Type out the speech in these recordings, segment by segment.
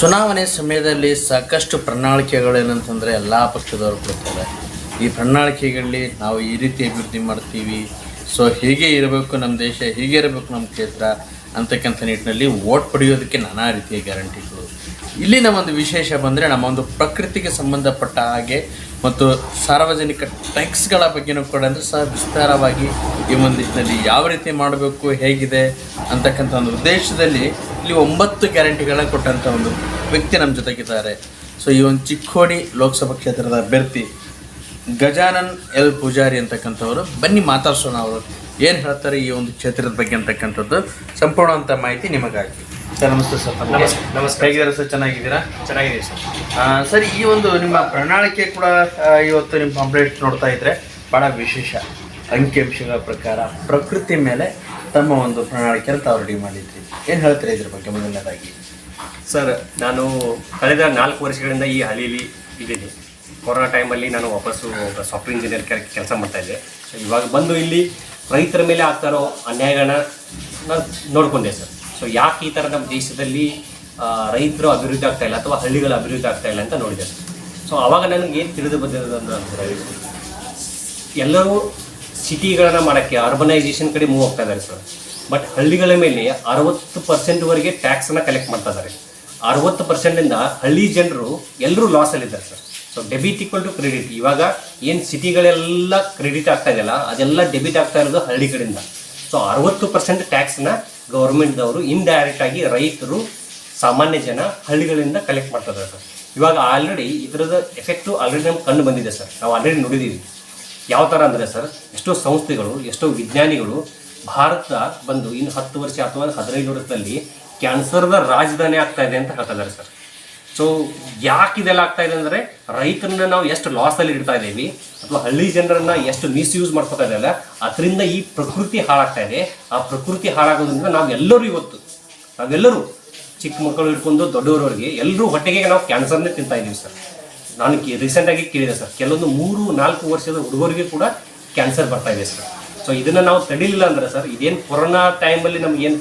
ಚುನಾವಣೆ ಸಮಯದಲ್ಲಿ ಸಾಕಷ್ಟು ಪ್ರಣಾಳಿಕೆಗಳು ಏನಂತಂದರೆ ಎಲ್ಲ ಪಕ್ಷದವರು ಕೊಡ್ತಾರೆ. ಈ ಪ್ರಣಾಳಿಕೆಗಳಲ್ಲಿ ನಾವು ಈ ರೀತಿ ಅಭಿವೃದ್ಧಿ ಮಾಡ್ತೀವಿ. ಸೊ ಹೀಗೆ ಇರಬೇಕು ನಮ್ಮ ದೇಶ, ಹೀಗೆ ಇರಬೇಕು ನಮ್ಮ ಕ್ಷೇತ್ರ ಅಂತಕ್ಕಂಥ ನಿಟ್ಟಿನಲ್ಲಿ ಓಟ್ ಪಡೆಯೋದಕ್ಕೆ ನಾನಾ ರೀತಿಯ ಗ್ಯಾರಂಟಿಗಳು. ಇಲ್ಲಿನ ಒಂದು ವಿಶೇಷ ಬಂದರೆ ನಮ್ಮ ಒಂದು ಪ್ರಕೃತಿಗೆ ಸಂಬಂಧಪಟ್ಟ ಹಾಗೆ ಮತ್ತು ಸಾರ್ವಜನಿಕ ಟ್ಯಾಂಕ್ಸ್ಗಳ ಬಗ್ಗೆನೂ ಕೂಡ ಅಂದರೆ ಸಹ ವಿಸ್ತಾರವಾಗಿ ಈ ಒಂದು ನಿಟ್ಟಿನಲ್ಲಿ ಯಾವ ರೀತಿ ಮಾಡಬೇಕು, ಹೇಗಿದೆ ಅಂತಕ್ಕಂಥ ಒಂದು ಉದ್ದೇಶದಲ್ಲಿ ಇಲ್ಲಿ ಒಂಬತ್ತು ಗ್ಯಾರಂಟಿಗಳನ್ನ ಕೊಟ್ಟಂಥ ಒಂದು ವ್ಯಕ್ತಿ ನಮ್ಮ ಜೊತೆಗಿದ್ದಾರೆ. ಸೊ ಈ ಒಂದು ಚಿಕ್ಕೋಡಿ ಲೋಕಸಭಾ ಕ್ಷೇತ್ರದ ಅಭ್ಯರ್ಥಿ ಗಜಾನನ್ ಎಲ್ ಪೂಜಾರಿ ಅಂತಕ್ಕಂಥವರು. ಬನ್ನಿ ಮಾತಾಡ್ಸೋಣ ಅವರು. ಏನು ಹೇಳ್ತಾರೆ ಈ ಒಂದು ಕ್ಷೇತ್ರದ ಬಗ್ಗೆ ಅಂತಕ್ಕಂಥದ್ದು. ಸಂಪೂರ್ಣವಂತ ಮಾಹಿತಿ ನಿಮಗಾಗಿ. ಸರ್ ನಮಸ್ತೆ ಸರ್. ನಮಸ್ತೆ. ನಮಸ್ತೆ. ಹೇಗಿದ್ದಾರೆ ಸರ್? ಚೆನ್ನಾಗಿದ್ದೀರಾ? ಚೆನ್ನಾಗಿದೆ ಸರ್. ಸರ್ ಈ ಒಂದು ನಿಮ್ಮ ಪ್ರಣಾಳಿಕೆ ಕೂಡ ಇವತ್ತು ನಿಮ್ಮ ಪಾಂಪ್ಲೇಟ್ ನೋಡ್ತಾ ಇದ್ರೆ ಬಹಳ ವಿಶೇಷ. ಅಂಕಿಅಂಶಗಳ ಪ್ರಕಾರ ಪ್ರಕೃತಿ ಮೇಲೆ ತಮ್ಮ ಒಂದು ಪ್ರಣಾಳಿಕೆಯನ್ನು ತಾವು ರೆಡಿ ಮಾಡಿದ್ರಿ. ಏನು ಹೇಳ್ತೀರಿ ಇದ್ರ ಬಗ್ಗೆ ಮೊದಲನೇದಾಗಿ? ಸರ್ ನಾನು ಕಳೆದ ನಾಲ್ಕು ವರ್ಷಗಳಿಂದ ಈ ಹಳ್ಳಿಲಿ ಇದ್ದೀನಿ ಕೊರೋನಾ ಟೈಮಲ್ಲಿ ನಾನು ವಾಪಸ್ಸು ಸಾಫ್ಟ್ವೇರ್ ಇಂಜಿನಿಯರ್ ಕೆಲಸ ಮಾಡ್ತಾ ಇದ್ದೆ. ಇವಾಗ ಬಂದು ಇಲ್ಲಿ ರೈತರ ಮೇಲೆ ಆಗ್ತಾರೋ ಅನ್ಯಾಯಗಳನ್ನ ನಾನು ನೋಡ್ಕೊಂಡೆ ಸರ್. ಸೊ ಯಾಕೆ ಈ ಥರ ನಮ್ಮ ದೇಶದಲ್ಲಿ ರೈತರು ಅಭಿವೃದ್ಧಿ ಆಗ್ತಾ ಇಲ್ಲ ಅಥವಾ ಹಳ್ಳಿಗಳ ಅಭಿವೃದ್ಧಿ ಆಗ್ತಾ ಇಲ್ಲ ಅಂತ ನೋಡಿದೆ. ಸೊ ಅವಾಗ ನನಗೆ ಏನು ತಿಳಿದು ಬಂದಿರೋದು ಅಂದರೆ, ಎಲ್ಲರೂ ಸಿಟಿಗಳನ್ನ ಮಾಡೋಕ್ಕೆ ಅರ್ಬನೈಸೇಷನ್ ಕಡೆ ಮೂವ್ ಆಗ್ತಾ ಇದ್ದಾರೆ ಸರ್. ಬಟ್ ಹಳ್ಳಿಗಳ ಮೇಲೆ ಅರವತ್ತು ಪರ್ಸೆಂಟ್ವರೆಗೆ ಟ್ಯಾಕ್ಸನ್ನು ಕಲೆಕ್ಟ್ ಮಾಡ್ತಾ ಇದ್ದಾರೆ. ಅರವತ್ತು ಪರ್ಸೆಂಟಿಂದ ಹಳ್ಳಿ ಜನರು ಎಲ್ಲರೂ ಲಾಸಲ್ಲಿದ್ದಾರೆ sir. So debit equal to credit ಇವಾಗ ಏನು ಸಿಟಿಗಳೆಲ್ಲ ಕ್ರೆಡಿಟ್ ಆಗ್ತಾ ಇದೆಯಲ್ಲ, ಅದೆಲ್ಲ ಡೆಬಿಟ್ ಆಗ್ತಾ ಇರೋದು ಹಳ್ಳಿಗಳಿಂದ ಸೊ ಅರವತ್ತು ಪರ್ಸೆಂಟ್ ಟ್ಯಾಕ್ಸ್ನ ಗೌರ್ಮೆಂಟ್ದವರು ಆಗಿ ರೈತರು ಸಾಮಾನ್ಯ ಜನ ಹಳ್ಳಿಗಳಿಂದ ಕಲೆಕ್ಟ್ ಮಾಡ್ತಾ ಇದ್ದಾರೆ ಸರ್. ಇವಾಗ ಆಲ್ರೆಡಿ ಇದರದ ಎಫೆಕ್ಟು ಆಲ್ರೆಡಿ ನಮ್ಗೆ ಕಂಡು ಬಂದಿದೆ ಸರ್. ನಾವು ಆಲ್ರೆಡಿ ನೋಡಿದ್ದೀವಿ ಯಾವ ಥರ ಅಂದರೆ ಸರ್, ಎಷ್ಟೋ ಸಂಸ್ಥೆಗಳು, ಎಷ್ಟೋ ವಿಜ್ಞಾನಿಗಳು ಭಾರತ ಬಂದು ಇನ್ನು ಹತ್ತು ವರ್ಷ ಅಥವಾ ಹದಿನೈದು ವರ್ಷದಲ್ಲಿ ಕ್ಯಾನ್ಸರ್ದ ರಾಜಧಾನಿ ಆಗ್ತಾ ಇದೆ ಅಂತ ಹೇಳ್ತಾ ಇದ್ದಾರೆ ಸರ್. ಸೊ ಯಾಕೆ ಇದೆಲ್ಲ ಆಗ್ತಾ ಇದೆ ಅಂದರೆ ರೈತರನ್ನ ನಾವು ಎಷ್ಟು ಲಾಸಲ್ಲಿ ಇಡ್ತಾ ಇದ್ದೀವಿ ಅಥವಾ ಹಳ್ಳಿ ಜನರನ್ನ ಎಷ್ಟು ಮಿಸ್ಯೂಸ್ ಇದೆ ಅಲ್ಲ ಅದರಿಂದ ಈ ಪ್ರಕೃತಿ ಹಾಳಾಗ್ತಾ ಇದೆ. ಆ ಪ್ರಕೃತಿ ಹಾಳಾಗೋದ್ರಿಂದ ನಾವೆಲ್ಲರೂ ಇವತ್ತು, ನಾವೆಲ್ಲರೂ ಚಿಕ್ಕ ಮಕ್ಕಳು ಹಿಡ್ಕೊಂಡು ದೊಡ್ಡವರವರಿಗೆ ಎಲ್ಲರೂ ಹೊಟ್ಟೆಗೆ ನಾವು ಕ್ಯಾನ್ಸರ್ನೇ ತಿಂತಾ ಇದ್ದೀವಿ ಸರ್. ನಾನು ರೀಸೆಂಟಾಗಿ ಕೇಳಿದೆ ಸರ್, ಕೆಲವೊಂದು ಮೂರು, ನಾಲ್ಕು ವರ್ಷದ ಹುಡುಗರಿಗೆ ಕೂಡ ಕ್ಯಾನ್ಸರ್ ಬರ್ತಾ ಇದೆ ಸರ್. ಸೊ ಇದನ್ನು ನಾವು ತಡಿಲಿಲ್ಲ ಅಂದ್ರೆ ಸರ್, ಇದೇನು ಕೊರೋನಾ ಟೈಮಲ್ಲಿ ನಮ್ಗೆ ಏನು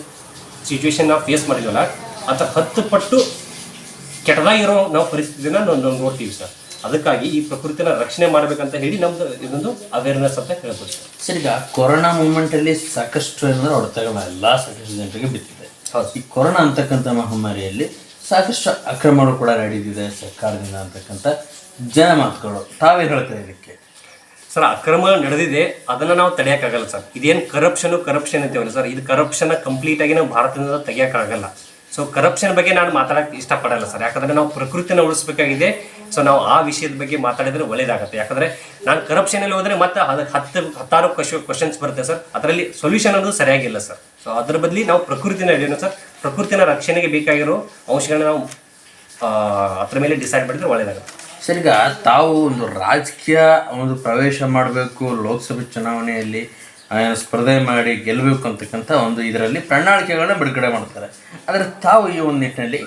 ಸಿಚುವೇಶನ್ ನಾವು ಫೇಸ್ ಮಾಡಿದ್ವಲ್ಲ ಅಂತ ಹತ್ತು ಪಟ್ಟು ಕೆಟ್ಟದಾಗಿರೋ ನಾವು ಪರಿಸ್ಥಿತಿನ ನಾವು ನೋಡ್ತೀವಿ ಸರ್. ಅದಕ್ಕಾಗಿ ಈ ಪ್ರಕೃತಿನ ರಕ್ಷಣೆ ಮಾಡಬೇಕಂತ ಹೇಳಿ ನಮ್ದು ಇದೊಂದು ಅವೇರ್ನೆಸ್ ಅಂತ ಹೇಳ್ಬೋದು ಸರ್. ಈಗ ಕೊರೋನಾ ಮೂಮೆಂಟಲ್ಲಿ ಸಾಕಷ್ಟು ಏನಂದ್ರೆ ಹೊಡೆತಗಳ ಎಲ್ಲಾ ಸಾಕಷ್ಟು ಜನರಿಗೆ ಬಿತ್ತಿದೆ. ಈ ಕೊರೋನಾ ಅಂತಕ್ಕಂಥ ಮಹಾಮಾರಿಯಲ್ಲಿ ಸಾಕಷ್ಟು ಅಕ್ರಮಗಳು ಕೂಡ ನಡೆದಿದೆ ಸರ್ಕಾರದಿಂದ ಅಂತಕ್ಕಂಥ ಜನ ಮಾತುಗಳು. ತಾವೇ ಹೇಳ್ತಾರೆ ಇದಕ್ಕೆ? ಸರ್ ಅಕ್ರಮ ನಡೆದಿದೆ ಅದನ್ನ ನಾವು ತಡೆಯೋಕ್ಕಾಗಲ್ಲ ಸರ್. ಇದೇನು ಕರಪ್ಷನ್ ಕರಪ್ಷನ್ ಅಂತೀವಲ್ಲ ಸರ್. ಇದು ಕರಪ್ಷನ್ ಕಂಪ್ಲೀಟ್ ಆಗಿ ನಾವು ಭಾರತದಿಂದ ತೆಗಿಯೋಕ್ಕಾಗಲ್ಲ ಸೊ ಕರಪ್ಷನ್ ಬಗ್ಗೆ ನಾನು ಮಾತಾಡಕ್ಕೆ ಇಷ್ಟಪಡಲ್ಲ ಸರ್. ಯಾಕಂದ್ರೆ ನಾವು ಪ್ರಕೃತಿನ ಉಳಿಸಬೇಕಾಗಿದೆ. ಸೊ ನಾವು ಆ ವಿಷಯದ ಬಗ್ಗೆ ಮಾತಾಡಿದ್ರೆ ಒಳ್ಳೇದಾಗುತ್ತೆ. ಯಾಕಂದ್ರೆ ನಾನು ಕರಪ್ಷನ್ ಅಲ್ಲಿ ಹೋದ್ರೆ ಮತ್ತೆ ಅದಕ್ಕೆ ಹತ್ತು, ಹತ್ತಾರು ಕ್ವಶನ್ಸ್ ಬರುತ್ತೆ ಸರ್. ಅದರಲ್ಲಿ ಸೊಲ್ಯೂಷನ್ ಅನ್ನೋದು ಸರಿಯಾಗಿಲ್ಲ ಸರ್. ಸೊ ಅದ್ರ ಬದಲಿ ನಾವು ಪ್ರಕೃತಿನ ಹಿಡಿಯೋಣ ಸರ್, ಪ್ರಕೃತಿನ ರಕ್ಷಣೆಗೆ ಬೇಕಾಗಿರೋ ಅಂಶಗಳನ್ನ ನಾವು ಅದ್ರ ಮೇಲೆ ಡಿಸೈಡ್ ಮಾಡಿದ್ರೆ ಒಳ್ಳೇದಾಗುತ್ತೆ. ಸರ್, ಈಗ ತಾವು ಒಂದು ರಾಜಕೀಯ ಒಂದು ಪ್ರವೇಶ ಮಾಡಬೇಕು ಲೋಕಸಭೆ ಚುನಾವಣೆಯಲ್ಲಿ. ಸ್ಪರ್ಧೆ ಮಾಡಿ ಗೆಲ್ಲಬೇಕು ಅಂತಕ್ಕಂಥ ಒಂದು ಇದರಲ್ಲಿ ಪ್ರಣಾಳಿಕೆಗಳನ್ನ ಬಿಡುಗಡೆ ಮಾಡ್ತಾರೆ. ಆದರೆ ತಾವು ಈ ಒಂದು ನಿಟ್ಟಿನಲ್ಲಿ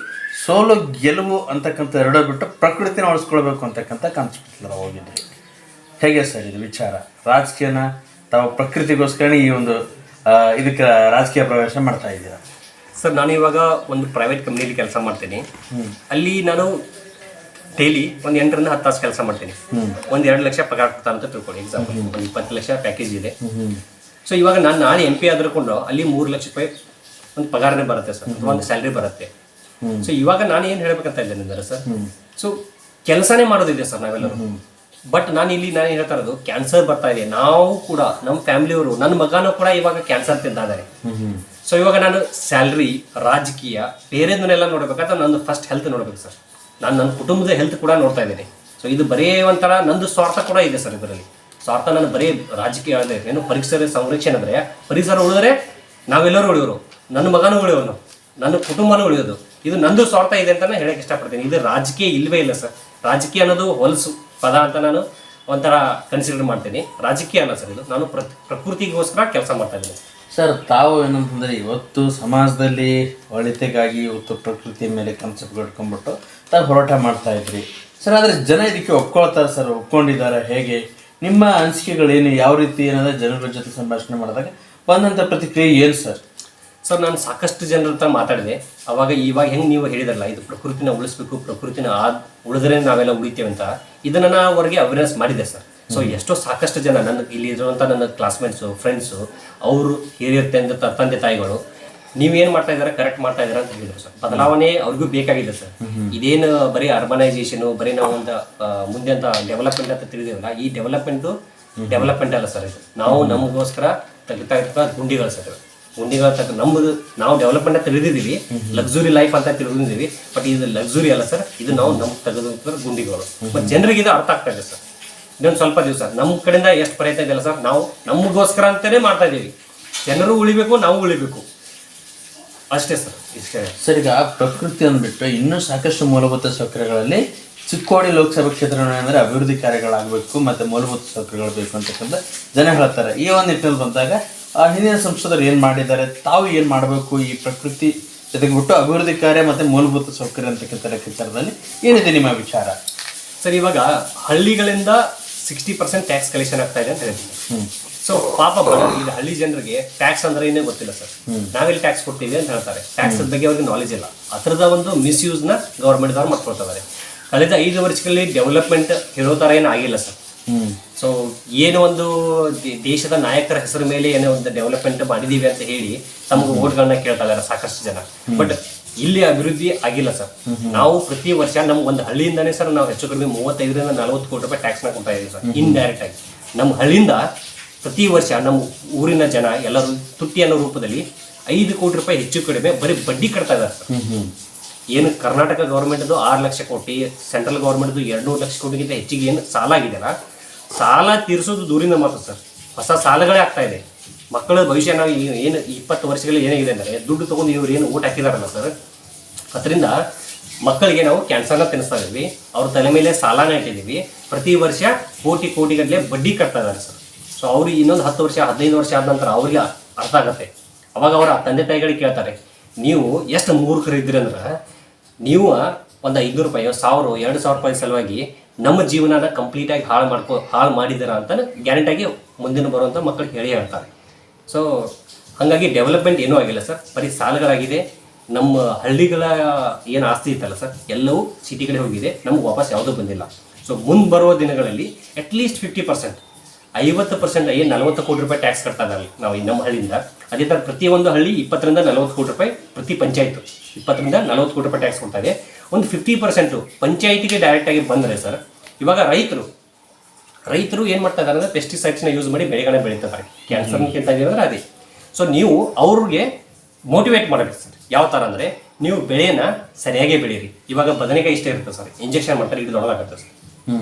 ಸೋಲು ಗೆಲುವು ಅಂತಕ್ಕಂಥ ಎರಡೂ ಬಿಟ್ಟು ಪ್ರಕೃತಿನ ಉಳಿಸ್ಕೊಳ್ಬೇಕು ಅಂತಕ್ಕಂಥ ಕಾನ್ಸೆಪ್ಟ್ ಹೋಗಿದ್ರಿ ಹೇಗೆ ಸರ್ ಇದು ವಿಚಾರ? ರಾಜಕೀಯನ ತಾವು ಪ್ರಕೃತಿಗೋಸ್ಕರನೇ ಈ ಒಂದು ಇದಕ್ಕೆ ರಾಜಕೀಯ ಪ್ರವೇಶ ಮಾಡ್ತಾ ಇದ್ದೀರಾ? ಸರ್ ನಾನು ಇವಾಗ ಒಂದು ಪ್ರೈವೇಟ್ ಕಂಪ್ನಿಯಲ್ಲಿ ಕೆಲಸ ಮಾಡ್ತೀನಿ. ಅಲ್ಲಿ ನಾನು ಡೈಲಿ ಒಂದು ಎಂಟರಿಂದ ಹತ್ತು ತಾಸು ಕೆಲಸ ಮಾಡ್ತೀನಿ. ಒಂದು ಎರಡು ಲಕ್ಷ ಪಗಾರ ಕೊಡ್ತಾ ಅಂತ ತಿಳ್ಕೊಳ್ಳಿ ಎಕ್ಸಾಂಪಲ್ ಒಂದು ಇಪ್ಪತ್ತು ಲಕ್ಷ ಪ್ಯಾಕೇಜ್ ಇದೆ. ಸೊ ಇವಾಗ ನಾನು ನಾಳೆ ಎಂ ಪಿ ಆದ್ರಕೊಂಡು ಅಲ್ಲಿ ಮೂರು ಲಕ್ಷ ರೂಪಾಯಿ ಒಂದು ಪಗಾರನೇ ಬರುತ್ತೆ ಸರ್. ಅಥವಾ ಒಂದು ಸ್ಯಾಲ್ರಿ ಬರುತ್ತೆ. ಸೊ ಇವಾಗ ನಾನು ಏನು ಹೇಳ್ಬೇಕಂತ ಇದ್ದೇನೆ ಅಂದರೆ ಸರ್ ಸೊ ಕೆಲಸನೇ ಮಾಡೋದಿದೆ ಸರ್ ನಾವೆಲ್ಲರೂ. ಬಟ್ ನಾನು ಇಲ್ಲಿ ನಾನು ಹೇಳ್ತಾ ಇರೋದು ಕ್ಯಾನ್ಸರ್ ಬರ್ತಾ ಇದೆ. ನಾವು ಕೂಡ ನಮ್ಮ ಫ್ಯಾಮಿಲಿಯವರು ನನ್ನ ಮಗನೂ ಕೂಡ ಇವಾಗ ಕ್ಯಾನ್ಸರ್ ತಿಂದಿದ್ದಾರೆ ಸೊ ಇವಾಗ ನಾನು ಸ್ಯಾಲ್ರಿ ರಾಜಕೀಯ ಬೇರೆದನ್ನೆಲ್ಲ ನೋಡ್ಬೇಕಾದ್ರೆ ನಂದು ಫಸ್ಟ್ ಹೆಲ್ತ್ ನೋಡ್ಬೇಕು ಸರ್. ನಾನು ನನ್ನ ಕುಟುಂಬದ ಹೆಲ್ತ್ ಕೂಡ ನೋಡ್ತಾ ಇದ್ದೀನಿ. ಸೊ ಇದು ಬರೀ ಒಂಥರ ನಂದು ಸ್ವಾರ್ಥ ಕೂಡ ಇದೆ ಸರ್ ಇದರಲ್ಲಿ. ಸ್ವಾರ್ಥ ನಾನು ಬರೀ ರಾಜಕೀಯ ಏನು ಪರಿಸರ ಸಂರಕ್ಷಣೆ ಅಂದರೆ, ಪರಿಸರ ಉಳಿದ್ರೆ ನಾವೆಲ್ಲರೂ ಉಳಿಯೋರು. ನನ್ನ ಮಗನೂ ಉಳಿಯೋನು. ನನ್ನ ಕುಟುಂಬನೂ ಉಳಿಯೋದು. ಇದು ನಂದು ಸ್ವಾರ್ಥ ಇದೆ ಅಂತ ನಾನು ಹೇಳಕ್ಕೆ ಇಷ್ಟಪಡ್ತೀನಿ. ಇದು ರಾಜಕೀಯ ಇಲ್ಲವೇ ಇಲ್ಲ ಸರ್. ರಾಜಕೀಯ ಅನ್ನೋದು ಹೊಲಸು ಪದ ಅಂತ ನಾನು ಒಂಥರ ಕನ್ಸಿಡರ್ ಮಾಡ್ತೀನಿ. ರಾಜಕೀಯ ಅಲ್ಲ ಸರ್ ಇದು. ನಾನು ಪ್ರ- ಪ್ರಕೃತಿಗೋಸ್ಕರ ಕೆಲಸ ಮಾಡ್ತಾ ಇದ್ದೀನಿ. ಸರ್, ತಾವು ಏನಂತಂದ್ರೆ ಇವತ್ತು ಸಮಾಜದಲ್ಲಿ ಒಳಿತೆಗಾಗಿ ಇವತ್ತು ಪ್ರಕೃತಿ ಮೇಲೆ ಕನ್ಸೆಪ್ಟ್ ಇಟ್ಕೊಂಡ್ಬಿಟ್ಟು ತಾವು ಹೋರಾಟ ಮಾಡ್ತಾ ಇದ್ರಿ. ಸರ್, ಆದರೆ ಜನ ಇದಕ್ಕೆ ಒಪ್ಕೊಳ್ತಾರೆ ಸರ್, ಒಪ್ಕೊಂಡಿದ್ದಾರೆ, ಹೇಗೆ? ನಿಮ್ಮ ಅನಿಸಿಕೆಗಳೇನು ಯಾವ ರೀತಿ ಏನಾದ್ರೆ ಜನರ ಜೊತೆ ಸಂಭಾಷಣೆ ಮಾಡಿದಾಗ ಬಂದಂಥ ಪ್ರತಿಕ್ರಿಯೆ ಏನು ಸರ್? ಸರ್, ನಾನು ಸಾಕಷ್ಟು ಜನರ ಹತ್ರ ಮಾತಾಡಿದೆ. ಅವಾಗ ಇವಾಗ ಹೆಂಗೆ ನೀವು ಹೇಳಿದಾರಲ್ಲ, ಇದು ಪ್ರಕೃತಿನ ಉಳಿಸ್ಬೇಕು, ಪ್ರಕೃತಿನ ಆ ಉಳಿದ್ರೆ ನಾವೆಲ್ಲ ಉಳಿತೇವೆ ಅಂತ. ಇದನ್ನು ನಾವು ಅವ್ರಿಗೆ ಅವೇರ್ನೆಸ್ ಮಾಡಿದೆ ಸರ್. ಸೊ ಎಷ್ಟೋ ಸಾಕಷ್ಟು ಜನ ನನ್ನ ಇಲ್ಲಿ ಇರುವಂಥ ನನ್ನ ಕ್ಲಾಸ್ಮೇಟ್ಸು ಫ್ರೆಂಡ್ಸು ಅವರು ಹಿರಿಯರ್ ತಂದೆ ತಂದೆ ತಾಯಿಗಳು ನೀವೇನು ಮಾಡ್ತಾ ಇದಾರೆ ಕರೆಕ್ಟ್ ಮಾಡ್ತಾ ಇದಾರೆ ಅಂತ ಹೇಳಿದ್ರು ಸರ್. ಬದಲಾವಣೆ ಅವ್ರಿಗೂ ಬೇಕಾಗಿದೆ ಸರ್. ಇದೇನು ಬರೀ ಅರ್ಬನೈಸೇಷನು ಬರೀ ನಾವು ಒಂದು ಮುಂದೆ ಅಂತ ಡೆವಲಪ್ಮೆಂಟ್ ಅಂತ ತಿಳಿದೇವಲ್ಲ ಈ ಡೆವಲಪ್ಮೆಂಟ್ ಡೆವಲಪ್ಮೆಂಟ್ ಅಲ್ಲ ಸರ್ ಇದು. ನಾವು ನಮಗೋಸ್ಕರ ತೆಗಿತಾ ಇರ್ತಕ್ಕ ಗುಂಡಿಗಳು ಸರ್. ಗುಂಡಿಗಳ ತಕ್ಕ ನಮ್ಮದು ನಾವು ಡೆವಲಪ್ಮೆಂಟ್ ತಿಳಿದಿದ್ದೀವಿ. ಲಕ್ಸುರಿ ಲೈಫ್ ಅಂತ ತಿಳಿದಿದ್ದೀವಿ. ಬಟ್ ಇದು ಲಕ್ಸುರಿ ಅಲ್ಲ ಸರ್. ಇದು ನಾವು ನಮ್ಗೆ ತೆಗೆದು ಗುಂಡಿಗಳು. ಬಟ್ ಜನರಿಗೆ ಇದು ಅರ್ಥ ಆಗ್ತಾ ಇದೆ ಸರ್. ಇನ್ನೊಂದು ಸ್ವಲ್ಪ ದಿವಸ. ನಮ್ಮ ಕಡೆಯಿಂದ ಎಷ್ಟು ಪ್ರಯತ್ನ ಇದೆಯಲ್ಲ ಸರ್? ನಾವು ನಮಗೋಸ್ಕರ ಅಂತಲೇ ಮಾಡ್ತಾ ಇದ್ದೀವಿ. ಜನರು ಉಳಿಬೇಕು ನಾವು ಉಳಿಬೇಕು. ಅಷ್ಟೇ ಸರ್. ಇಷ್ಟೇ. ಸರ್ ಈಗ ಪ್ರಕೃತಿ ಅಂದ್ಬಿಟ್ಟು ಇನ್ನೂ ಸಾಕಷ್ಟು ಮೂಲಭೂತ ಸೌಕರ್ಯಗಳಲ್ಲಿ ಚಿಕ್ಕೋಡಿ ಲೋಕಸಭಾ ಕ್ಷೇತ್ರ ಅಂದರೆ ಅಭಿವೃದ್ಧಿ ಕಾರ್ಯಗಳಾಗಬೇಕು ಮತ್ತು ಮೂಲಭೂತ ಸೌಕರ್ಯಗಳು ಬೇಕು ಅಂತಕ್ಕಂಥ ಜನ ಹೇಳ್ತಾರೆ. ಈ ಒಂದು ನಿಟ್ಟಿನಲ್ಲಿ ಬಂದಾಗ ಆ ಹಿಂದಿನ ಸಂಸದರು ಏನು ಮಾಡಿದ್ದಾರೆ? ತಾವು ಏನು ಮಾಡಬೇಕು ಈ ಪ್ರಕೃತಿ ಜೊತೆಗೆ ಬಿಟ್ಟು ಅಭಿವೃದ್ಧಿ ಕಾರ್ಯ ಮತ್ತು ಮೂಲಭೂತ ಸೌಕರ್ಯ ಅಂತಕ್ಕಂಥ ಲೆಕ್ಕಾಚಾರದಲ್ಲಿ ಏನಿದೆ ನಿಮ್ಮ ವಿಚಾರ? ಸರ್ ಇವಾಗ ಹಳ್ಳಿಗಳಿಂದ ಸಿಕ್ಸ್ಟಿ ಪರ್ಸೆಂಟ್ ಟ್ಯಾಕ್ಸ್ ಕಲೆಕ್ಷನ್ ಆಗ್ತಾ ಇದೆ ಅಂತ ಹೇಳ್ತೀನಿ ಸೊ ಪಾಪ ಇಲ್ಲಿ ಹಳ್ಳಿ ಜನರಿಗೆ ಟ್ಯಾಕ್ಸ್ ಅಂದ್ರೆ ಏನೇ ಗೊತ್ತಿಲ್ಲ ಸರ್. ನಾವೆಲ್ಲಿ ಟ್ಯಾಕ್ಸ್ ಕೊಡ್ತೀವಿ ಅಂತ ಹೇಳ್ತಾರೆ. ಟ್ಯಾಕ್ಸ್ ಬಗ್ಗೆ ಅವ್ರಿಗೆ ನಾಲೆಜ್ ಇಲ್ಲ. ಅದರದ ಒಂದು ಮಿಸ್ಯೂಸ್ನ ಗವರ್ನಮೆಂಟ್ ಅವ್ರು ಮಾಡ್ಕೊಳ್ತಿದ್ದಾರೆ. ಕಳೆದ ಐದು ವರ್ಷಗಳಲ್ಲಿ ಡೆವಲಪ್ಮೆಂಟ್ ಹೇಳೋ ತರ ಏನು ಆಗಿಲ್ಲ ಸರ್. ಸೊ ಏನು ಒಂದು ದೇಶದ ನಾಯಕರ ಹೆಸರು ಮೇಲೆ ಏನೋ ಒಂದು ಡೆವಲಪ್ಮೆಂಟ್ ಮಾಡಿದೀವಿ ಅಂತ ಹೇಳಿ ತಮಗೆ ಓಟ್ಗಳನ್ನ ಕೇಳ್ತಾ ಇದಾರೆ ಸಾಕಷ್ಟು ಜನ. ಬಟ್ ಇಲ್ಲಿ ಅಭಿವೃದ್ಧಿ ಆಗಿಲ್ಲ ಸರ್. ನಾವು ಪ್ರತಿ ವರ್ಷ ನಮ್ಮ ಒಂದು ಹಳ್ಳಿಯಿಂದಾನೇ ಸರ್ ನಾವು ಹೆಚ್ಚು ಕಡಿಮೆ ಮೂವತ್ತೈದರಿಂದ ನಲವತ್ತು ಕೋಟಿ ರೂಪಾಯಿ ಟ್ಯಾಕ್ಸ್ನ ಕೊಡ್ತಾ ಇದೀವಿ ಸರ್ ಇನ್ಡೈರೆಕ್ಟ್ ಆಗಿ. ನಮ್ಮ ಹಳ್ಳಿಯಿಂದ ಪ್ರತಿ ವರ್ಷ ನಮ್ಮ ಊರಿನ ಜನ ಎಲ್ಲರೂ ತುಟ್ಟಿ ಅನ್ನೋ ರೂಪದಲ್ಲಿ ಐದು ಕೋಟಿ ರೂಪಾಯಿ ಹೆಚ್ಚು ಕಡಿಮೆ ಬರೀ ಬಡ್ಡಿ ಕಟ್ತಾ ಇದ್ದಾರೆ ಏನು ಕರ್ನಾಟಕ ಗೌರ್ಮೆಂಟ್ದು ಆರು ಲಕ್ಷ ಕೋಟಿ ಸೆಂಟ್ರಲ್ ಗೌರ್ಮೆಂಟ್ದು ಎರಡ್ನೂರು ಲಕ್ಷ ಕೋಟಿಗಿಂತ ಹೆಚ್ಚಿಗೆ ಏನು ಸಾಲ ಆಗಿದೆಯಲ್ಲ ಸಾಲ ತೀರಿಸೋದು ದೂರಿಂದ ಮಾತ್ರ ಸರ್. ಹೊಸ ಸಾಲಗಳೇ ಆಗ್ತಾ ಇದೆ. ಮಕ್ಕಳ ಭವಿಷ್ಯ ನಾವು ಏನು ಇಪ್ಪತ್ತು ವರ್ಷಗಳಲ್ಲಿ ಏನಾಗಿದೆ ಅಂದರೆ ದುಡ್ಡು ತಗೊಂಡು ಇವ್ರು ಏನು ಊಟ ಹಾಕಿದಾರಲ್ಲ ಸರ್ ಅದರಿಂದ ಮಕ್ಕಳಿಗೆ ನಾವು ಕ್ಯಾನ್ಸರ್ನ ತಿನ್ನಿಸ್ತಾ ಇದ್ವಿ ಅವ್ರ ತಲೆ ಮೇಲೆ ಸಾಲನ ಇಟ್ಟಿದ್ದೀವಿ. ಪ್ರತಿ ವರ್ಷ ಕೋಟಿ ಕೋಟಿಗಟ್ಟಲೆ ಬಡ್ಡಿ ಕಟ್ತಾ ಇದ್ದಾರೆ ಸರ್ ಸೊ ಅವ್ರು ಇನ್ನೊಂದು ಹತ್ತು ವರ್ಷ, ಹದಿನೈದು ವರ್ಷ ಆದ ನಂತರ ಅವ್ರಿಗೆ ಅರ್ಥ ಆಗುತ್ತೆ. ಅವಾಗ ಅವರ ತಂದೆ ತಾಯಿಗಳಿಗೆ ಕೇಳ್ತಾರೆ, ನೀವು ಎಷ್ಟು ಮೂರ್ಖರು ಇದ್ದೀರಿ ಅಂದ್ರೆ, ನೀವು ಒಂದು ಐದುನೂರು ರೂಪಾಯಿ ಸಾವಿರ ಎರಡು ಸಾವಿರ ರೂಪಾಯಿ ಸಲುವಾಗಿ ನಮ್ಮ ಜೀವನನ ಕಂಪ್ಲೀಟಾಗಿ ಹಾಳು ಮಾಡ್ಕೊ ಹಾಳು ಮಾಡಿದ್ದೀರಾ ಅಂತ ಗ್ಯಾರಂಟಿಯಾಗಿ ಮುಂದಿನ ಬರುವಂಥ ಮಕ್ಕಳು ಹೇಳಿ ಹೇಳ್ತಾರೆ. ಸೊ ಹಾಗಾಗಿ ಡೆವಲಪ್ಮೆಂಟ್ ಏನೂ ಆಗಿಲ್ಲ ಸರ್ ಬರೀ ಸಾಲಗಳಾಗಿದೆ. ನಮ್ಮ ಹಳ್ಳಿಗಳ ಏನು ಆಸ್ತಿ ಇತ್ತಲ್ಲ ಸರ್ ಎಲ್ಲವೂ ಸಿಟಿ ಕಡೆ ಹೋಗಿದೆ. ನಮ್ಗೆ ವಾಪಸ್ ಯಾವುದೂ ಬಂದಿಲ್ಲ. ಸೊ ಮುಂದೆ ಬರುವ ದಿನಗಳಲ್ಲಿ ಅಟ್ಲೀಸ್ಟ್ ಫಿಫ್ಟಿ ಪರ್ಸೆಂಟ್ ಐವತ್ತು ಪರ್ಸೆಂಟ್ ಏನು ನಲವತ್ತು ಕೋಟಿ ರೂಪಾಯಿ ಟ್ಯಾಕ್ಸ್ ಕಟ್ತಾ ಇದ್ದಾರೆ ನಾವು ನಮ್ಮ ಹಳ್ಳಿಯಿಂದ. ಅದೇ ಥರ ಪ್ರತಿಯೊಂದು ಹಳ್ಳಿ ಇಪ್ಪತ್ತರಿಂದ ನಲವತ್ತು ಕೋಟಿ ರೂಪಾಯಿ ಪ್ರತಿ ಪಂಚಾಯತ್ ಇಪ್ಪತ್ತರಿಂದ ನಲವತ್ತು ಕೋಟಿ ರೂಪಾಯಿ ಟ್ಯಾಕ್ಸ್ ಕೊಡ್ತಾ ಇದೆ. ಒಂದು ಫಿಫ್ಟಿ ಪರ್ಸೆಂಟು ಪಂಚಾಯತಿಗೆ ಡೈರೆಕ್ಟಾಗಿ ಬಂದರೆ ಸರ್ ಇವಾಗ ರೈತರು ರೈತರು ಏನು ಮಾಡ್ತಾ ಇದ್ದಾರೆ ಅಂದರೆ ಪೆಸ್ಟಿಸೈಡ್ಸ್ನ ಯೂಸ್ ಮಾಡಿ ಬೆಳೆಗಳನ್ನ ಬೆಳೀತಾರೆ ಕ್ಯಾನ್ಸರ್ ಅಂತ ಇದೀವಿ ಅಂದ್ರೆ ಅದೇ. ಸೊ ನೀವು ಅವ್ರಿಗೆ ಮೋಟಿವೇಟ್ ಮಾಡಬೇಕು ಸರ್. ಯಾವ ಥರ ಅಂದರೆ ನೀವು ಬೆಳೆಯನ್ನ ಸರಿಯಾಗಿ ಬೆಳೀರಿ ಇವಾಗ ಬದನೆಕಾಯಿ ಇಷ್ಟ ಇರುತ್ತೆ ಸರ್. ಇಂಜೆಕ್ಷನ್ ಮಾಡ್ತಾರೆ ಇದು ದೊಡ್ಡದಾಗುತ್ತೆ ಸರ್. ಹ್ಞೂ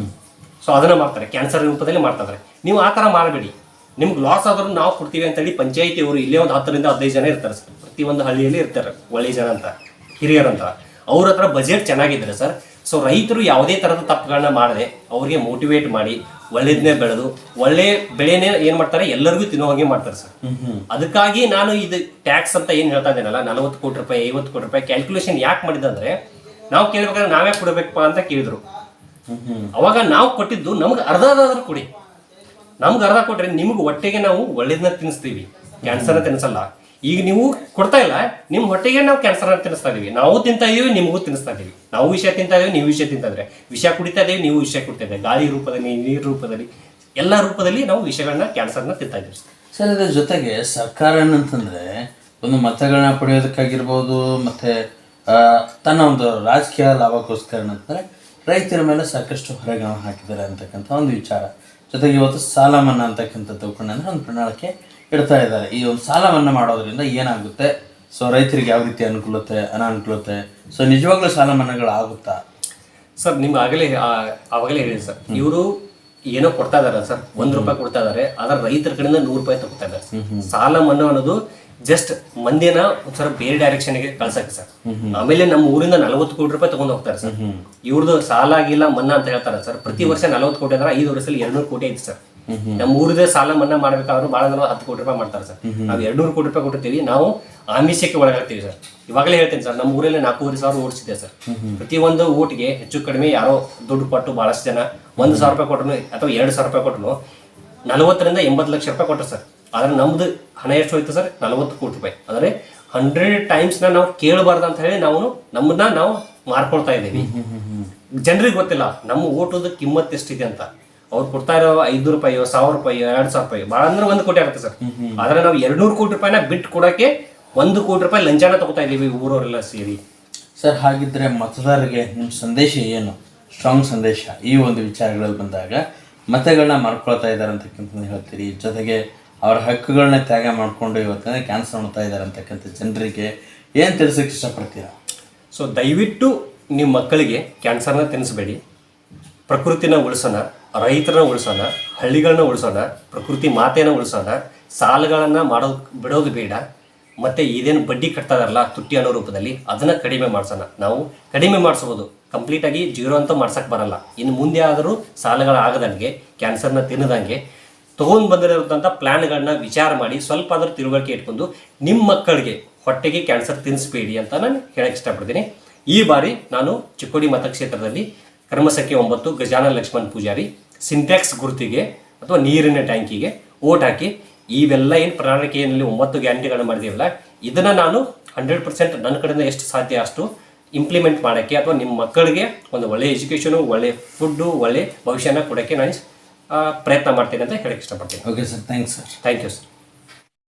ಸೊ ಅದನ್ನ ಮಾಡ್ತಾರೆ. ಕ್ಯಾನ್ಸರ್ ರೂಪದಲ್ಲಿ ಮಾಡ್ತಾರೆ ನೀವು ಆ ಥರ ಮಾಡಬೇಡಿ. ನಿಮ್ಗೆ ಲಾಸ್ ಆದ್ರೂ ನಾವು ಕೊಡ್ತೀವಿ ಅಂತೇಳಿ ಪಂಚಾಯತಿ ಅವರು ಇಲ್ಲೇ ಒಂದು ಹತ್ತರಿಂದ ಹದಿನೈದು ಜನ ಇರ್ತಾರೆ ಸರ್. ಪ್ರತಿಯೊಂದು ಹಳ್ಳಿಯಲ್ಲಿ ಇರ್ತಾರೆ ಒಳ್ಳೆ ಜನ ಅಂತ ಹಿರಿಯರಂತ ಅವ್ರ ಹತ್ರ ಬಜೆಟ್ ಚೆನ್ನಾಗಿದ್ದಾರೆ ಸರ್ ಸೊ ರೈತರು ಯಾವುದೇ ಥರದ ತಪ್ಪುಗಳನ್ನ ಮಾಡದೆ ಅವ್ರಿಗೆ ಮೋಟಿವೇಟ್ ಮಾಡಿ ಒಳ್ಳೇದನ್ನೇ ಬೆಳೆದು ಒಳ್ಳೆ ಬೆಳೆನೇ ಏನು ಮಾಡ್ತಾರೆ? ಎಲ್ಲರಿಗೂ ತಿನ್ನೋ ಹಾಗೆ ಮಾಡ್ತಾರೆ ಸರ್. ಅದಕ್ಕಾಗಿ ನಾನು ಇದು ಟ್ಯಾಕ್ಸ್ ಅಂತ ಏನು ಹೇಳ್ತಾ ಇದ್ದೇನಲ್ಲ ನಲವತ್ತು ಕೋಟಿ ರೂಪಾಯಿ ಐವತ್ತು ಕೋಟಿ ರೂಪಾಯಿ ಕ್ಯಾಲ್ಕುಲೇಷನ್ ಯಾಕೆ ಮಾಡಿದಂದ್ರೆ ನಾವು ಕೇಳ್ಬೇಕಾದ್ರೆ ನಾವೇ ಕೊಡಬೇಕಪ್ಪ ಅಂತ ಕೇಳಿದ್ರು. ಅವಾಗ ನಾವು ಕೊಟ್ಟಿದ್ದು ನಮ್ಗೆ ಅರ್ಧ ಆದ್ರೂ ಕೊಡಿ. ನಮ್ಗೆ ಅರ್ಧ ಕೊಟ್ರೆ ನಿಮ್ಗೆ ಹೊಟ್ಟೆಗೆ ನಾವು ಒಳ್ಳೇದನ್ನ ತಿನ್ನಿಸ್ತೀವಿ. ಕ್ಯಾನ್ಸರ್ನ ತಿನ್ನಿಸಲ್ಲ. ಈಗ ನೀವು ಕೊಡ್ತಾ ಇಲ್ಲ ನಿಮ್ಮ ಹೊಟ್ಟೆಗೆ ನಾವು ಕ್ಯಾನ್ಸರ್ನ ತಿನ್ನಿಸ್ತಾ ಇದೀವಿ. ನಾವು ತಿಂತಾ ಇದೀವಿ, ನಿಮಗೂ ತಿನ್ನಿಸ್ತಾ ಇದೀವಿ. ನಾವು ವಿಷಯ ತಿಂತಾ ಇದೀವಿ, ನೀವು ವಿಷಯ ತಿಂತಾ ಇದ್ರೆ. ವಿಷ ಕುಡಿತಾ ಇದೀವಿ, ನೀವು ವಿಷಯ ಕುಡಿತಾ ಇದ್ದೀವಿ ಗಾಳಿ ರೂಪದಲ್ಲಿ, ನೀರು ರೂಪದಲ್ಲಿ, ಎಲ್ಲ ರೂಪದಲ್ಲಿ ನಾವು ವಿಷಯಗಳನ್ನ ಕ್ಯಾನ್ಸರ್ನ ತಿಂತಾ ಇದೀವಿ. ಸರ್, ಇದ್ರ ಜೊತೆಗೆ ಸರ್ಕಾರ ಏನಂತಂದ್ರೆ ಒಂದು ಮತಗಳನ್ನ ಪಡೆಯೋದಕ್ಕಾಗಿರ್ಬೋದು, ಮತ್ತೆ ತನ್ನ ಒಂದು ರಾಜಕೀಯ ಲಾಭಕ್ಕೋಸ್ಕರ ಏನಂತಂದ್ರೆ ರೈತರ ಮೇಲೆ ಸಾಕಷ್ಟು ಹೊರಗಣ ಹಾಕಿದ್ದಾರೆ ಅಂತಕ್ಕಂಥ ಒಂದು ವಿಚಾರ. ಜೊತೆಗೆ ಇವತ್ತು ಸಾಲ ಮನ್ನಾ ಅಂತಕ್ಕಂಥ ತಗೊಂಡ್ರೆ ಒಂದು ಪ್ರಣಾಳಿಕೆ ಇಡ್ತಾ ಇದ್ದಾರೆ. ಈ ಒಂದು ಸಾಲವನ್ನು ಮನ್ನಾ ಮಾಡೋದ್ರಿಂದ ಏನಾಗುತ್ತೆ? ಸೊ ರೈತರಿಗೆ ಯಾವ ರೀತಿ ಅನುಕೂಲತೆ ಅನಾನುಕೂಲತೆ? ಸೊ ನಿಜವಾಗ್ಲೂ ಸಾಲ ಮನ್ನಾಗುತ್ತಾ ಸರ್ ನಿಮ್ಗೆ ಆಗಲೇ ಆವಾಗಲೇ ಹೇಳಿ ಸರ್. ಇವರು ಏನೋ ಕೊಡ್ತಾ ಇದಾರೆ ಸರ್. ಒಂದ್ ರೂಪಾಯಿ ಕೊಡ್ತಾ ಇದಾರೆ ಆದ್ರೆ ರೈತರ ಕಡೆಯಿಂದ ನೂರು ರೂಪಾಯಿ ತಗೋತಾ ಇದಾರೆ ಸಾಲ ಮನ್ನಾ ಅನ್ನೋದು ಜಸ್ಟ್ ಮಂದಿನ ಸರ್ ಬೇರೆ ಡೈರೆಕ್ಷನ್ಗೆ ಕಳ್ಸಕ್ಕೆ ಸರ್. ಆಮೇಲೆ ನಮ್ಮ ಊರಿಂದ ನಲವತ್ತು ಕೋಟಿ ರೂಪಾಯಿ ತಗೊಂಡು ಹೋಗ್ತಾರೆ ಸರ್. ಇವ್ರದ್ದು ಸಾಲ ಆಗಿಲ್ಲ ಮನ್ನಾ ಅಂತ ಹೇಳ್ತಾರೆ ಸರ್. ಪ್ರತಿ ವರ್ಷ ನಲವತ್ತು ಕೋಟಿ ಅಂದ್ರೆ ಐದು ವರ್ಷದಲ್ಲಿ ಎರಡ್ನೂರು ಕೋಟಿ ಐತೆ ಸರ್. ನಮ್ಮ ಊರದೇ ಸಾಲ ಮನ್ನಾ ಮಾಡ್ಬೇಕಾದ್ರೂ ಬಹಳ ಜನ ಹತ್ತು ಕೋಟಿ ರೂಪಾಯಿ ಮಾಡ್ತಾರೆ ಸರ್. ನಾವು ಎರಡ್ನೂರು ಕೋಟಿ ರೂಪಾಯಿ ಕೊಟ್ಟಿರ್ತೀವಿ. ನಾವು ಆಮಿಷಕ್ಕೆ ಒಳಗಾಗ್ತೀವಿ ಸರ್. ಇವಾಗಲೇ ಹೇಳ್ತೀನಿ ಸರ್ ನಮ್ಮ ಊರಲ್ಲಿ ನಾಲ್ಕೂವರೆ ಸಾವಿರ ಓಡಿಸಿದೆ ಸರ್. ಪ್ರತಿಯೊಂದು ಓಟ್ಗೆ ಹೆಚ್ಚು ಕಡಿಮೆ ಯಾರೋ ದುಡ್ಡು ಕೊಟ್ಟು ಬಹಳಷ್ಟು ಜನ ಒಂದು ಸಾವಿರ ರೂಪಾಯಿ ಕೊಟ್ಟರು ಅಥವಾ ಎರಡು ಸಾವಿರ ರೂಪಾಯಿ ಕೊಟ್ಟರು ನಲವತ್ತರಿಂದ ಎಂಬತ್ತು ಲಕ್ಷ ರೂಪಾಯಿ ಕೊಟ್ಟರು ಸರ್. ಆದ್ರೆ ನಮ್ದು ಹಣ ಎಷ್ಟು ಹೋಯ್ತು ಸರ್? ನಲವತ್ತು ಕೋಟಿ ರೂಪಾಯಿ. ಅಂದರೆ ಹಂಡ್ರೆಡ್ ಟೈಮ್ಸ್ನ ನಾವು ಕೇಳಬಾರ್ದು ಅಂತ ಹೇಳಿ ನಾವು ನಮ್ಮನ್ನ ನಾವು ಮಾರ್ಕೊಳ್ತಾ ಇದ್ದೀವಿ. ಜನರಿಗೆ ಗೊತ್ತಿಲ್ಲ ನಮ್ಮ ಓಟದ ಕಿಮ್ಮತ್ ಎಷ್ಟಿದೆ ಅಂತ. ಅವ್ರು ಕೊಡ್ತಾ ಇರೋ ಐದು ರೂಪಾಯಿ ಸಾವಿರ ರೂಪಾಯಿ ಎರಡ್ ಸಾವಿರ ರೂಪಾಯಿ. ಭಾಳ ಅಂದ್ರೆ ಒಂದು ಕೋಟಿ ಆಗುತ್ತೆ ಸರ್. ಆದ್ರೆ ನಾವು ಎರಡ್ನೂರು ಕೋಟಿ ರೂಪಾಯಿನ ಬಿಟ್ಟು ಕೊಡೋಕೆ ಒಂದು ಕೋಟಿ ರೂಪಾಯಿ ಲಂಚಾನ ತಗೋತಾ ಇದೀವಿ ಊರವರೆಲ್ಲ ಸೇರಿ. ಸರ್ ಹಾಗಿದ್ರೆ ಮತದಾರರಿಗೆ ನಿಮ್ಮ ಸಂದೇಶ ಏನು? ಸ್ಟ್ರಾಂಗ್ ಸಂದೇಶ. ಈ ಒಂದು ವಿಚಾರಗಳಲ್ಲಿ ಬಂದಾಗ ಮತಗಳನ್ನ ಮಾಡ್ಕೊಳ್ತಾ ಇದ್ದಾರೆ ಅಂತಕ್ಕಂಥದ್ದು ಹೇಳ್ತೀರಿ. ಜೊತೆಗೆ ಅವರ ಹಕ್ಕುಗಳನ್ನ ತ್ಯಾಗ ಮಾಡಿಕೊಂಡು ಇವತ್ತಿನ ಕ್ಯಾನ್ಸರ್ ಮಾಡ್ತಾ ಇದ್ದಾರೆ ಅಂತಕ್ಕಂಥ ಜನರಿಗೆ ಏನು ತಿಳಿಸೋಕೆ ಇಷ್ಟಪಡ್ತೀರಾ? ಸೊ ದಯವಿಟ್ಟು ನಿಮ್ಮ ಮಕ್ಕಳಿಗೆ ಕ್ಯಾನ್ಸರ್ನ ತಿನ್ನಿಸ್ಬೇಡಿ ಪ್ರಕೃತಿನ ಉಳಿಸೋಣ. ರೈತರನ್ನ ಉಳಿಸೋಣ, ಹಳ್ಳಿಗಳನ್ನ ಉಳಿಸೋಣ, ಪ್ರಕೃತಿ ಮಾತೆನ ಉಳಿಸೋಣ, ಸಾಲಗಳನ್ನು ಮಾಡೋದು ಬಿಡೋದು ಬೇಡ. ಮತ್ತು ಇದೇನು ಬಡ್ಡಿ ಕಟ್ತಾ ತುಟ್ಟಿ ಅನ್ನೋ ರೂಪದಲ್ಲಿ ಅದನ್ನು ಕಡಿಮೆ ಮಾಡಿಸೋಣ. ನಾವು ಕಡಿಮೆ ಮಾಡಿಸ್ಬೋದು. ಕಂಪ್ಲೀಟಾಗಿ ಜೀರೋ ಅಂತ ಮಾಡ್ಸೋಕ್ಕೆ ಬರಲ್ಲ. ಇನ್ನು ಮುಂದೆ ಆದರೂ ಸಾಲಗಳಾಗದಂಗೆ ಕ್ಯಾನ್ಸರ್ನ ತಿನ್ನದಂಗೆ ತೊಗೊಂಡು ಬಂದಿರೋಂಥ ಪ್ಲ್ಯಾನ್ಗಳನ್ನ ವಿಚಾರ ಮಾಡಿ, ಸ್ವಲ್ಪ ಆದರೂ ತಿಳುವಳಿಕೆ ಇಟ್ಕೊಂಡು ನಿಮ್ಮ ಮಕ್ಕಳಿಗೆ ಹೊಟ್ಟೆಗೆ ಕ್ಯಾನ್ಸರ್ ತಿನ್ನಿಸ್ಬೇಡಿ ಅಂತ ನಾನು ಹೇಳಕ್ಕೆ ಇಷ್ಟಪಡ್ತೀನಿ. ಈ ಬಾರಿ ನಾನು ಚಿಕ್ಕೋಡಿ ಮತಕ್ಷೇತ್ರದಲ್ಲಿ ಕರ್ಮಸಖಿ ಒಂಬತ್ತು ಗಜಾನ ಲಕ್ಷ್ಮಣ್ ಪೂಜಾರಿ ಸಿಂಟ್ಯಾಕ್ಸ್ ಗುರುತಿಗೆ ಅಥವಾ ನೀರಿನ ಟ್ಯಾಂಕಿಗೆ ಓಟ್ ಹಾಕಿ ಇವೆಲ್ಲ ಏನು ಪ್ರಣಾಳಿಕೆಯಲ್ಲಿ ಒಂಬತ್ತು ಗ್ಯಾರಂಟಿಗಳನ್ನು ಮಾಡಿದೀವಲ್ಲ ಇದನ್ನು ನಾನು ಹಂಡ್ರೆಡ್ ಪರ್ಸೆಂಟ್ ನನ್ನ ಕಡೆಯಿಂದ ಎಷ್ಟು ಸಾಧ್ಯ ಅಷ್ಟು ಇಂಪ್ಲಿಮೆಂಟ್ ಮಾಡೋಕ್ಕೆ ಅಥವಾ ನಿಮ್ಮ ಮಕ್ಕಳಿಗೆ ಒಂದು ಒಳ್ಳೆ ಎಜುಕೇಷನು ಒಳ್ಳೆ ಫುಡ್ಡು ಒಳ್ಳೆ ಭವಿಷ್ಯನ ಕೊಡೋಕ್ಕೆ ನಾನು ಪ್ರಯತ್ನ ಮಾಡ್ತೀನಿ ಅಂತ ಹೇಳಕ್ಕೆ ಇಷ್ಟಪಡ್ತೀನಿ. Okay sir thanks sir thank you sir